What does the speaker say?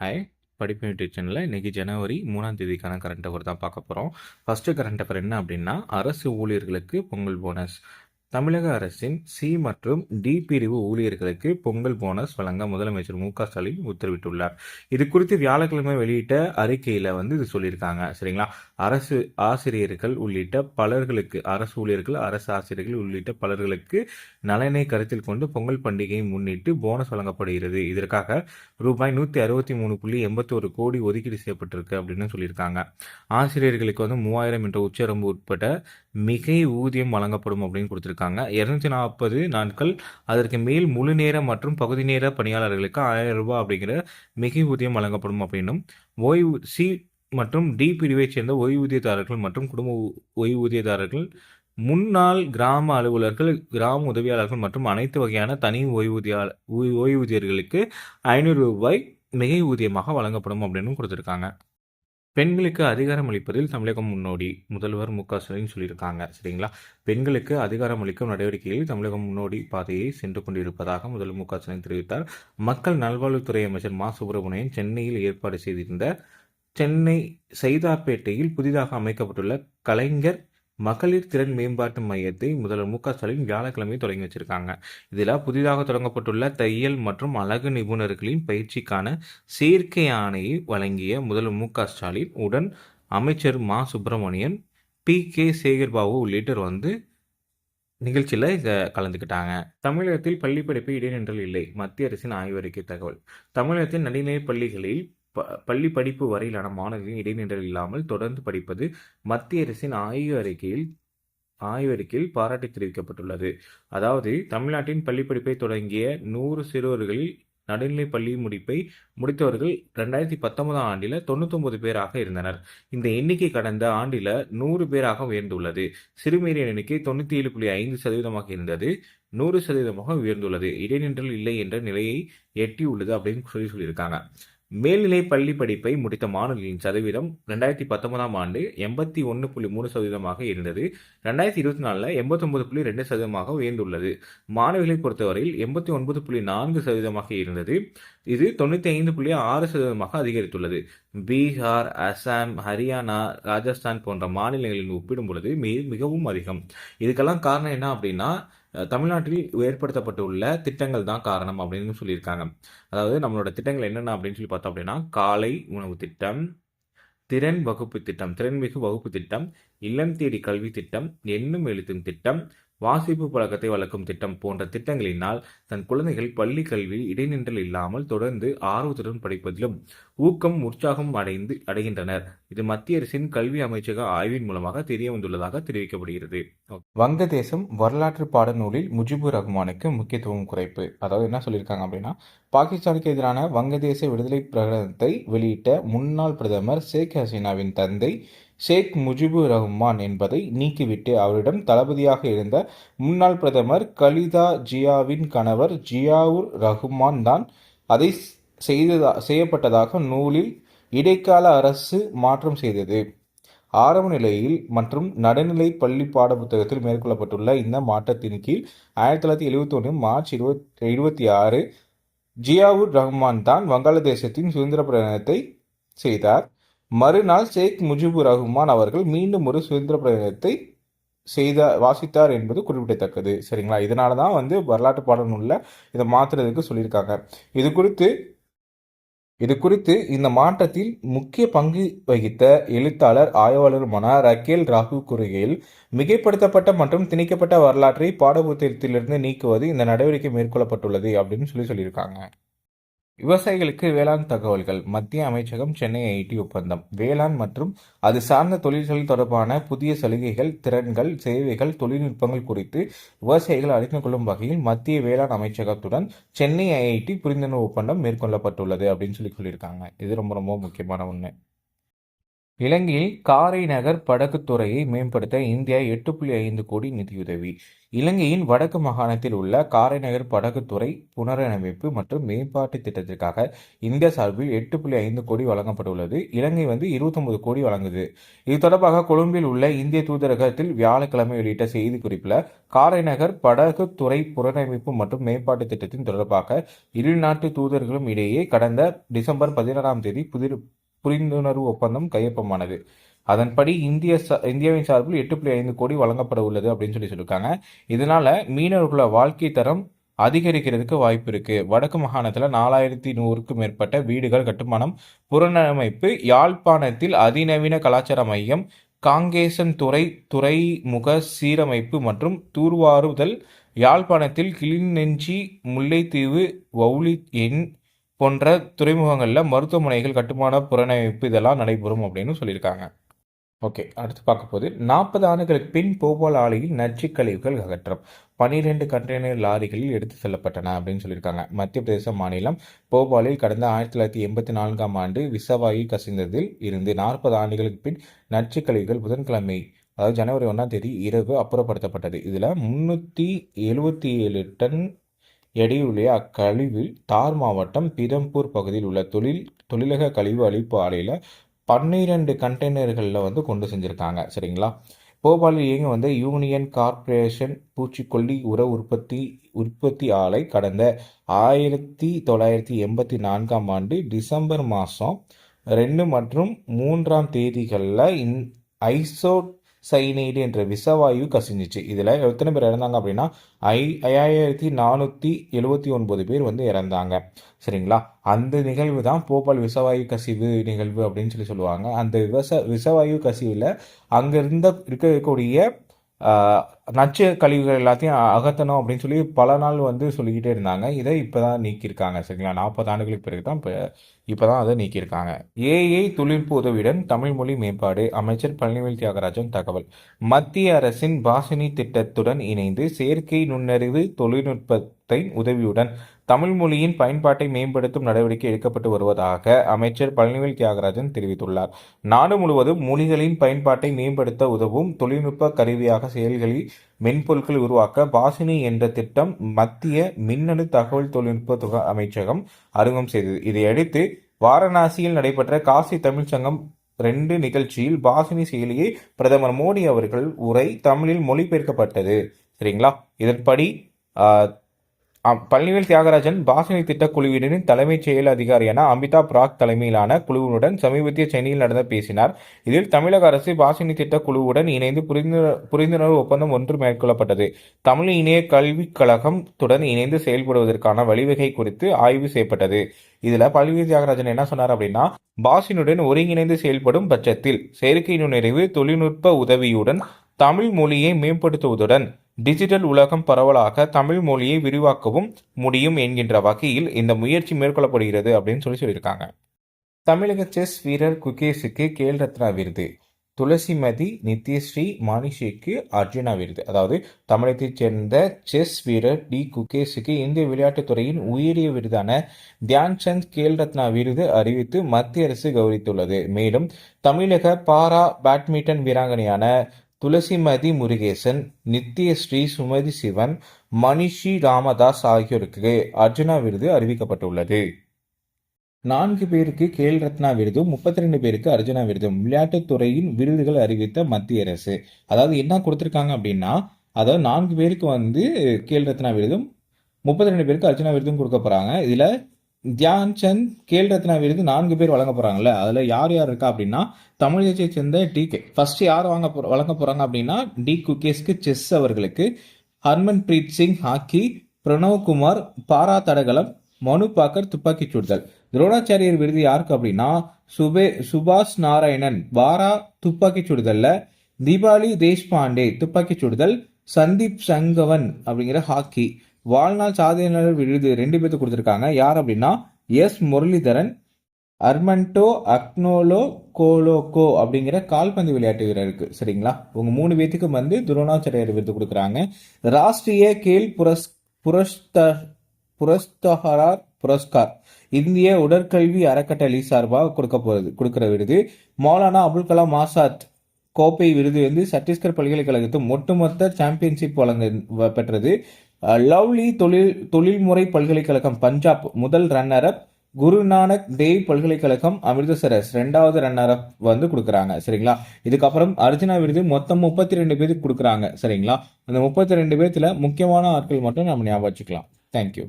Hi படிப்பு YouTube சேனலில் இன்றைக்கி ஜனவரி மூணாம் தேதிக்கான கரண்ட் அவர் தான் பார்க்க போகிறோம் ஃபஸ்ட்டு கரண்ட் அவர் என்ன அப்படின்னா அரசு ஊழியர்களுக்கு பொங்கல் போனஸ் தமிழக அரசின் சி மற்றும் டி பிரிவு ஊழியர்களுக்கு பொங்கல் போனஸ் வழங்க முதலமைச்சர் மு க ஸ்டாலின் உத்தரவிட்டுள்ளார். இது குறித்து வியாழக்கிழமை வெளியிட்ட அறிக்கையில் வந்து இது சொல்லியிருக்காங்க. சரிங்களா? அரசு ஆசிரியர்கள் உள்ளிட்ட பலர்களுக்கு அரசு ஊழியர்கள் அரசு ஆசிரியர்கள் உள்ளிட்ட பலர்களுக்கு நலனை கருத்தில் கொண்டு பொங்கல் பண்டிகையை முன்னிட்டு போனஸ் வழங்கப்படுகிறது. இதற்காக ரூபாய் நூற்றி அறுபத்தி மூணு புள்ளி எண்பத்தோரு கோடி ஒதுக்கீடு செய்யப்பட்டிருக்கு அப்படின்னு சொல்லியிருக்காங்க. ஆசிரியர்களுக்கு வந்து மூவாயிரம் என்ற உச்சரம்பு உட்பட மிகை ஊதியம் வழங்கப்படும் அப்படின்னு கொடுத்துருக்காங்க. இரநூத்தி நாற்பது நாட்கள் அதற்கு மேல் முழு நேர மற்றும் பகுதி நேர பணியாளர்களுக்கு ஆயிரம் ரூபாய் அப்படிங்கிற மிகை ஊதியம் வழங்கப்படும் அப்படின்னும். ஓய்வு சி மற்றும் டி பிரிவைச் சேர்ந்த ஓய்வூதியதாரர்கள் மற்றும் குடும்ப ஓய்வூதியதாரர்கள் முன்னாள் கிராம அலுவலர்கள் கிராம உதவியாளர்கள் மற்றும் அனைத்து வகையான தனி ஓய்வூதிய ஓய்வூதியர்களுக்கு ஐநூறு ரூபாய் மிகை ஊதியமாக வழங்கப்படும் அப்படின்னு கொடுத்துருக்காங்க. பெண்களுக்கு அதிகாரம் அளிப்பதில் தமிழகம் முன்னோடி முதல்வர் மு க ஸ்டாலின் சொல்லியிருக்காங்க சரிங்களா? பெண்களுக்கு அதிகாரம் அளிக்கும் நடவடிக்கையில் தமிழகம் முன்னோடி பாதையை சென்று கொண்டிருப்பதாக முதல்வர் மு க ஸ்டாலின் தெரிவித்தார். மக்கள் நல்வாழ்வுத்துறை அமைச்சர் மா. சுப்பிரமணியன் சென்னையில் ஏற்பாடு செய்திருந்த சென்னை சைதாப்பேட்டையில் புதிதாக அமைக்கப்பட்டுள்ள கலைஞர் மகளிர் திறன் மேம்பாட்டு மையத்தை முதல்வர் மு க ஸ்டாலின் வியாழக்கிழமை தொடங்கி வச்சிருக்காங்க. இதில் புதிதாக தொடங்கப்பட்டுள்ள தையல் மற்றும் அழகு நிபுணர்களின் பயிற்சிக்கான சேர்க்கை ஆணையை வழங்கிய முதல்வர் மு க ஸ்டாலின் உடன் அமைச்சர் மா. சுப்பிரமணியன் பி. கே. சேகர்பாபு உள்ளிட்டோர் வந்து நிகழ்ச்சியில் கலந்துக்கிட்டாங்க. தமிழகத்தில் பள்ளி படிப்பு இடைநின்றல் இல்லை. மத்திய அரசின் ஆய்வறிக்கை தகவல். தமிழகத்தின் நடுநிலைப் பள்ளிகளில் ப பள்ளி படிப்பு வரையிலான மாணவர்களின் இடைநின்றல் இல்லாமல் தொடர்ந்து படிப்பது மத்திய அரசின் ஆய்வு அறிக்கையில் ஆய்வறிக்கையில் பாராட்டு தெரிவிக்கப்பட்டுள்ளது. அதாவது தமிழ்நாட்டின் பள்ளி படிப்பை தொடங்கிய நூறு சிறுவர்களில் நடுநிலை பள்ளி முடிப்பை முடித்தவர்கள் ரெண்டாயிரத்தி பத்தொன்பதாம் ஆண்டில் தொண்ணூத்தொன்பது பேராக இருந்தனர். இந்த எண்ணிக்கை கடந்த ஆண்டில் நூறு பேராக உயர்ந்துள்ளது. சிறுமியரின் எண்ணிக்கை தொண்ணூற்றி ஏழு புள்ளி ஐந்து சதவீதமாக இருந்தது. நூறு சதவீதமாக உயர்ந்துள்ளது. இடைநின்றல் இல்லை என்ற நிலையை எட்டியுள்ளது அப்படின்னு சொல்லி சொல்லியிருக்காங்க. மேல்நிலை பள்ளி படிப்பை முடித்த மாணவர்களின் சதவீதம் ரெண்டாயிரத்தி பத்தொன்பதாம் ஆண்டு எண்பத்தி ஒன்று புள்ளி மூணு சதவீதமாக இருந்தது. ரெண்டாயிரத்தி இருபத்தி நாலில் எண்பத்தொன்பது புள்ளி ரெண்டு சதவீதமாக உயர்ந்துள்ளது. மாணவிகளை பொறுத்தவரையில் எண்பத்தி ஒன்பது புள்ளி நான்கு சதவீதமாக இருந்தது. இது தொண்ணூற்றி ஐந்து புள்ளி ஆறு சதவீதமாக அதிகரித்துள்ளது. பீகார் அசாம் ஹரியானா ராஜஸ்தான் போன்ற மாநிலங்களில் ஒப்பிடும் பொழுது மிகவும் அதிகம். இதுக்கெல்லாம் காரணம் என்ன அப்படின்னா தமிழ்நாட்டில் ஏற்படுத்தப்பட்டுள்ள திட்டங்கள் தான் காரணம் அப்படின்னு சொல்லியிருக்காங்க. அதாவது நம்மளோட திட்டங்கள் என்னென்ன அப்படின்னு சொல்லி பார்த்தோம் அப்படின்னா காலை உணவு திட்டம் திறன் வகுப்பு திட்டம் திறன்மிகு வகுப்பு திட்டம் இல்லம் தேடி கல்வி திட்டம் எண்ணும் எழுத்தும் திட்டம் வாசிப்பு பழக்கத்தை வளர்க்கும் திட்டம் போன்ற திட்டங்களினால் தன் குழந்தைகள் பள்ளி கல்வியில் இடைநின்றல் இல்லாமல் தொடர்ந்து ஆர்வத்துடன் படிப்பதிலும் ஊக்கம் உற்சாகம் அடைந்து அடைகின்றனர். இது மத்திய அரசின் கல்வி அமைச்சக ஆய்வின் மூலமாக தெரிய வந்துள்ளதாக தெரிவிக்கப்படுகிறது. வங்கதேசம் வரலாற்று பாடநூலில் முஜிபுர் ரஹ்மானுக்கு முக்கியத்துவம் குறைப்பு. அதாவது என்ன சொல்லியிருக்காங்க அப்படின்னா பாகிஸ்தானுக்கு எதிரான வங்கதேச விடுதலை பிரகடனத்தை வெளியிட்ட முன்னாள் பிரதமர் ஷேக் ஹசீனாவின் தந்தை ஷேக் முஜிபுர் ரஹ்மான் என்பதை நீக்கிவிட்டு அவரிடம் தளபதியாக இருந்த முன்னாள் பிரதமர் கலிதா ஜியாவின் கணவர் ஜியாவுர் ரஹ்மான் தான் அதை செய்ததா செய்யப்பட்டதாக நூலில் இடைக்கால அரசு மாற்றம் செய்தது. ஆரம்ப நிலையில் மற்றும் நடுநிலை பள்ளி பாட புத்தகத்தில் மேற்கொள்ளப்பட்டுள்ள இந்த மாற்றத்தின் கீழ் ஆயிரத்தி தொள்ளாயிரத்தி எழுபத்தி ஒன்று மார்ச் இருபத் இருபத்தி ஆறு ஜியாவுர் ரஹ்மான் தான் வங்காளதேசத்தின் சுதந்திர பிரகடனத்தை செய்தார். மறுநாள் ஷேக் முஜிபுர் ரஹ்மான் அவர்கள் மீண்டும் ஒரு சுதந்திர பிரகடனத்தை செய்த வாசித்தார் என்பது குறிப்பிடத்தக்கது. சரிங்களா? இதனால தான் வந்து வரலாற்று பாடநூலில் இதை மாற்றுறதுக்கு சொல்லியிருக்காங்க. இது குறித்து இது குறித்து இந்த மாற்றத்தில் முக்கிய பங்கு வகித்த எழுத்தாளர் ஆய்வாளருமான ரக்கேல் ராகு கூறுகையில் மிகைப்படுத்தப்பட்ட மற்றும் திணிக்கப்பட்ட வரலாற்றை பாடப்புத்தகத்திலிருந்து நீக்குவது இந்த நடவடிக்கை மேற்கொள்ளப்பட்டுள்ளது அப்படின்னு சொல்லி சொல்லியிருக்காங்க. விவசாயிகளுக்கு வேளாண் தகவல்கள். மத்திய அமைச்சகம் சென்னை ஐடி ஒப்பந்தம். வேளாண் மற்றும் அது சார்ந்த தொழில்கள் தொடர்பான புதிய சலுகைகள் திறன்கள் சேவைகள் தொழில்நுட்பங்கள் குறித்து விவசாயிகள் அறிந்து கொள்ளும் வகையில் மத்திய வேளாண் அமைச்சகத்துடன் சென்னை ஐஐடி புரிந்துணர்வு ஒப்பந்தம் மேற்கொள்ளப்பட்டுள்ளது அப்படின்னு சொல்லி சொல்லியிருக்காங்க. இது ரொம்ப ரொம்ப முக்கியமான ஒன்று இலங்கையில் காரை நகர் படகுத்துறையை மேம்படுத்த இந்தியா எட்டு புள்ளி ஐந்து கோடி நிதியுதவி. இலங்கையின் வடக்கு மாகாணத்தில் உள்ள காரைநகர் படகுத்துறை புனரமைப்பு மற்றும் மேம்பாட்டு திட்டத்திற்காக இந்தியா சார்பில் எட்டு புள்ளி ஐந்து கோடி வழங்கப்பட்டுள்ளது. இலங்கை வந்து இருபத்தொன்பது கோடி வழங்குது. இது தொடர்பாக கொழும்பில் உள்ள இந்திய தூதரகத்தில் வியாழக்கிழமை வெளியிட்ட செய்திக்குறிப்பில் காரைநகர் படகுத்துறை புனரமைப்பு மற்றும் மேம்பாட்டு திட்டத்தின் தொடர்பாக இரு நாட்டு தூதர்களும் இடையே கடந்த டிசம்பர் பதினாறாம் தேதி புதிர் புரிந்துணர்வு ஒப்பந்தம் கையொப்பமானது. அதன்படி இந்திய இந்தியாவின் சார்பில் எட்டு புள்ளி ஐந்து கோடி வழங்கப்பட உள்ளது அப்படின்னு சொல்லி சொல்லியிருக்காங்க. இதனால மீனவர்களோட வாழ்க்கை தரம் அதிகரிக்கிறதுக்கு வாய்ப்பு இருக்கு. வடக்கு மாகாணத்தில் நாலாயிரத்தி நூறுக்கும் மேற்பட்ட வீடுகள் கட்டுமானம் புறநமைப்பு யாழ்ப்பாணத்தில் அதிநவீன கலாச்சார மையம் காங்கேசன் துறை துறைமுக சீரமைப்பு மற்றும் தூர்வாருதல் யாழ்ப்பாணத்தில் கிளிநெஞ்சி முல்லைத்தீவு வவுளி எண் போன்ற துறைமுகங்களில் மருத்துவமனைகள் கட்டுமான புறநமைப்பு இதெல்லாம் நடைபெறும் அப்படின்னு சொல்லியிருக்காங்க. ஓகே அடுத்து பார்க்க போது நாற்பது ஆண்டுகளுக்கு பின் போபால் ஆலையில் நச்சு கழிவுகள் அகற்றம். பனிரெண்டு கண்டெய்னர் லாரிகளில் எடுத்து செல்லப்பட்டன அப்படின்னு சொல்லியிருக்காங்க. மத்திய பிரதேச மாநிலம் போபாலில் கடந்த ஆயிரத்தி தொள்ளாயிரத்தி எண்பத்தி நான்காம் ஆண்டு விசவாயு கசிந்ததில் இருந்து நாற்பது ஆண்டுகளுக்கு பின் நச்சு கழிவுகள் புதன்கிழமை அதாவது ஜனவரி ஒன்றாம் தேதி இரவு அப்புறப்படுத்தப்பட்டது. இதில் முன்னூற்றி எழுபத்தி ஏழு டன் எடையுள்ள அக்கழிவில் தார் மாவட்டம் பிதம்பூர் பகுதியில் உள்ள தொழில் தொழிலக கழிவு அழிப்பு ஆலையில் பன்னிரெண்டு கண்டெய்னர்களில் வந்து கொண்டு செஞ்சுருக்காங்க. சரிங்களா? போபாலில் இயங்கி வந்த யூனியன் கார்ப்பரேஷன் பூச்சிக்கொல்லி உர உற்பத்தி உற்பத்தி ஆலை கடந்த ஆயிரத்தி தொள்ளாயிரத்தி எண்பத்தி நான்காம் ஆண்டு டிசம்பர் மாதம் ரெண்டு மற்றும் மூன்றாம் தேதிகளில் இன் ஐசோ சைனைடு என்ற விஷவாயு கசிஞ்சிச்சு. இதில் எத்தனை பேர் இறந்தாங்க அப்படின்னா ஐ ஐயாயிரத்தி நானூற்றி எழுபத்தி ஒன்பது பேர் வந்து இறந்தாங்க. சரிங்களா? அந்த நிகழ்வு தான் போபால் விஷவாயு கசிவு நிகழ்வு அப்படின்னு சொல்லி சொல்லுவாங்க. அந்த விவச விஷவாயு கசிவில் அங்கே இருந்த இருக்கக்கூடிய நச்சு கழிவுகள் எல்லாத்தையும் அகற்றணும் அப்படின்னு சொல்லி பல நாள் வந்து சொல்லிக்கிட்டே இருந்தாங்க. இதை இப்போ தான் நீக்கியிருக்காங்க. சரிங்களா? நாற்பது ஆண்டுகளுக்கு பிறகு தான் இப்போ இப்போ தான் அதை நீக்கியிருக்காங்க. ஏஐ தொழில்நுட்ப உதவியுடன் தமிழ் மொழி மேம்பாடு அமைச்சர் பழனிவேல் தியாகராஜன் தகவல். மத்திய அரசின் பாசினி திட்டத்துடன் இணைந்து செயற்கை நுண்ணறிவு தொழில்நுட்பத்தின் உதவியுடன் தமிழ் மொழியின் பயன்பாட்டை மேம்படுத்தும் நடவடிக்கை எடுக்கப்பட்டு வருவதாக அமைச்சர் பழனிவேல் தியாகராஜன் தெரிவித்துள்ளார். நாடு முழுவதும் மொழிகளின் பயன்பாட்டை மேம்படுத்த உதவும் தொழில்நுட்ப கருவியாக செயல்களில் மென்பொருட்கள் உருவாக்க பாசினி என்ற திட்டம் மத்திய மின்னணு தகவல் தொழில்நுட்ப அமைச்சகம் அறிமுகம் செய்தது. இதையடுத்து வாரணாசியில் நடைபெற்ற காசி தமிழ்ச்சங்கம் ரெண்டு நிகழ்ச்சியில் பாசினி செயலியை பிரதமர் மோடி அவர்கள் உரை தமிழில் மொழிபெயர்க்கப்பட்டது. சரிங்களா? இதன்படி பள்ளிவேல் தியாகராஜன் பாசினி திட்ட குழுவினரின் தலைமைச் செயல் அதிகாரியான அமிதாப் ராக் தலைமையிலான குழுவினுடன் சமீபத்திய சென்னையில் நடந்த பேசினார். இதில் தமிழக அரசு பாசினி திட்ட குழுவுடன் இணைந்து புரிந்து புரிந்துணர்வு ஒப்பந்தம் ஒன்று மேற்கொள்ளப்பட்டது. தமிழ் இணைய கல்விக் கழகத்துடன் இணைந்து செயல்படுவதற்கான வழிவகை குறித்து ஆய்வு செய்யப்பட்டது. இதுல பள்ளிவேல் தியாகராஜன் என்ன சொன்னார் அப்படின்னா பாசினுடன் ஒருங்கிணைந்து செயல்படும் பட்சத்தில் செயற்கை நுண்ணறிவு தொழில்நுட்ப உதவியுடன் தமிழ் மொழியை மேம்படுத்துவதுடன் டிஜிட்டல் உலகம் பரவலாக தமிழ் மொழியை விரிவாக்கவும் முடியும் என்கின்ற வகையில் இந்த முயற்சி மேற்கொள்ளப்படுகிறது அப்படின்னு சொல்லி சொல்லியிருக்காங்க. தமிழக செஸ் வீரர் குகேஷுக்கு கேல் ரத்னா விருது துளசிமதி நித்யஸ்ரீ மானிஷிக்கு அர்ஜுனா விருது. அதாவது தமிழகத்தைச் சேர்ந்த செஸ் வீரர் டி குகேஷுக்கு இந்திய விளையாட்டுத் துறையின் உயரிய விருதான தியான் சந்த் கேல் ரத்னா விருது அறிவித்து மத்திய அரசு கௌரவித்துள்ளது. மேலும் தமிழக பாரா பேட்மிண்டன் வீராங்கனையான துளசிமதி முருகேசன் நித்யஸ்ரீ சுமதி சிவன் மணிஷி ராமதாஸ் ஆகியோருக்கு அர்ஜுனா விருது அறிவிக்கப்பட்டுள்ளது. நான்கு பேருக்கு கேல் ரத்னா விருதும் முப்பத்தி ரெண்டு பேருக்கு அர்ஜுனா விருதும் விளையாட்டுத்துறையின் விருதுகள் அறிவித்த மத்திய அரசு. அதாவது என்ன கொடுத்துருக்காங்க அப்படின்னா அதாவது நான்கு பேருக்கு வந்து கேல் ரத்னா விருதும் முப்பத்தி ரெண்டு பேருக்கு அர்ஜுனா விருதும் கொடுக்க போகிறாங்க இதில் தியான் சந்த் கேல் ரத்னா விருது நான்கு பேர் வழங்க போகிறாங்கல்ல அதில் யார் யார் இருக்கா அப்படின்னா தமிழகத்தை சேர்ந்த டி கே. ஃபஸ்ட்டு யார் வாங்க போ வழங்க போகிறாங்க அப்படின்னா டி குகேஸ்க்கு செஸ் அவர்களுக்கு Harmanpreet Singh hockey Pranav Kumar para தடகளம் மனு பாக்கர் துப்பாக்கிச் சுடுதல். துரோணாச்சாரியர் விருது யாருக்கு அப்படின்னா சுபே சுபாஷ் நாராயணன் பாரா துப்பாக்கி சுடுதல்ல தீபாவளி தேஷ்பாண்டே துப்பாக்கி சுடுதல் சந்தீப் சங்கவன் அப்படிங்கிற ஹாக்கி. வாழ்நாள் சாதனையாளர் விருது ரெண்டு பேர்த்து கொடுத்துருக்காங்க. யார் அப்படின்னா எஸ். முரளிதரன் அர்மண்டோ அக்னோலோ கோலோகோ அப்படிங்கிற கால்பந்து விளையாட்டு வீரருக்கு சரிங்களா? உங்க மூணு பேத்துக்கும் வந்து துரோணாச்சாரியர் விருது கொடுக்குறாங்க. ராஷ்டிரிய கேல் புரஸ் புரஸ்த புரஸ்தஹரார் புரஸ்கார் இந்திய உடற்கல்வி அறக்கட்டளை சார்பாக கொடுக்க போகிறது கொடுக்கிற விருது. மௌலானா அபுல் கலாம் ஆசாத் கோப்பை விருது வந்து சத்தீஸ்கர் பல்கலைக்கழகத்தின் ஒட்டுமொத்த சாம்பியன்ஷிப் வழங்க பெற்றது. லவ்லி தொழில் தொழில்முறை பல்கலைக்கழகம் பஞ்சாப் முதல் ரன்னர் அப் குருநானக் தேவ் பல்கலைக்கழகம் அமிர்தசரஸ் ரெண்டாவது ரன்னர் அப் வந்து கொடுக்குறாங்க சரிங்களா? இதுக்கப்புறம் அர்ஜுனா விருது மொத்தம் முப்பத்தி ரெண்டு பேருக்கு கொடுக்குறாங்க சரிங்களா? அந்த முப்பத்தி ரெண்டு பேர்த்தில் முக்கியமான ஆட்கள் மட்டும் நம்ம ஞாபகம் வச்சுக்கலாம். தேங்க்யூ